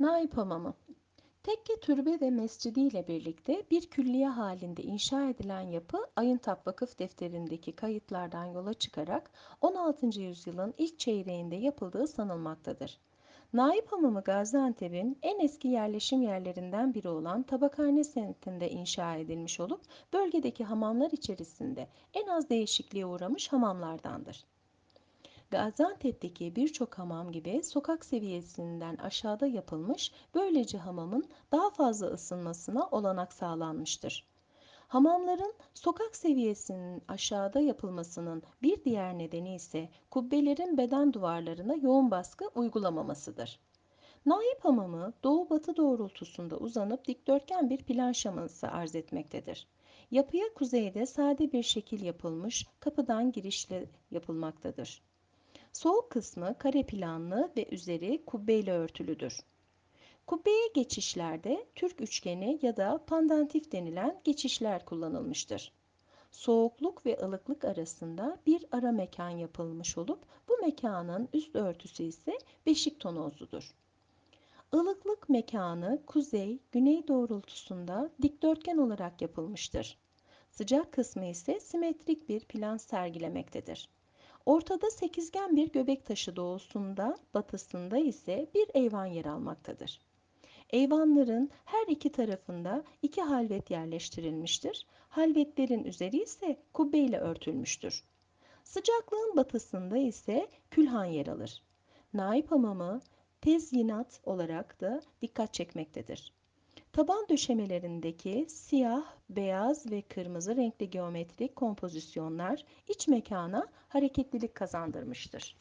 Naip Hamamı Tekke türbe ve mescidi ile birlikte bir külliye halinde inşa edilen yapı Ayıntap Vakıf Defteri'ndeki kayıtlardan yola çıkarak 16. yüzyılın ilk çeyreğinde yapıldığı sanılmaktadır. Naip Hamamı Gaziantep'in en eski yerleşim yerlerinden biri olan Tabakhane semtinde inşa edilmiş olup bölgedeki hamamlar içerisinde en az değişikliğe uğramış hamamlardandır. Gaziantep'teki birçok hamam gibi sokak seviyesinden aşağıda yapılmış, böylece hamamın daha fazla ısınmasına olanak sağlanmıştır. Hamamların sokak seviyesinin aşağıda yapılmasının bir diğer nedeni ise kubbelerin beden duvarlarına yoğun baskı uygulamamasıdır. Naip hamamı doğu-batı doğrultusunda uzanıp dikdörtgen bir plan şaması arz etmektedir. Yapıya kuzeyde sade bir şekil yapılmış kapıdan girişle yapılmaktadır. Soğuk kısmı kare planlı ve üzeri kubbeyle örtülüdür. Kubbeye geçişlerde Türk üçgeni ya da pandantif denilen geçişler kullanılmıştır. Soğukluk ve ılıklık arasında bir ara mekan yapılmış olup bu mekanın üst örtüsü ise beşik tonozludur. Ilıklık mekanı kuzey, güney doğrultusunda dikdörtgen olarak yapılmıştır. Sıcak kısmı ise simetrik bir plan sergilemektedir. Ortada sekizgen bir göbek taşı doğusunda, batısında ise bir eyvan yer almaktadır. Eyvanların her iki tarafında iki halvet yerleştirilmiştir. Halvetlerin üzeri ise kubbe ile örtülmüştür. Sıcaklığın batısında ise külhan yer alır. Naip hamamı tezyinat olarak da dikkat çekmektedir. Taban döşemelerindeki siyah, beyaz ve kırmızı renkli geometrik kompozisyonlar iç mekana hareketlilik kazandırmıştır.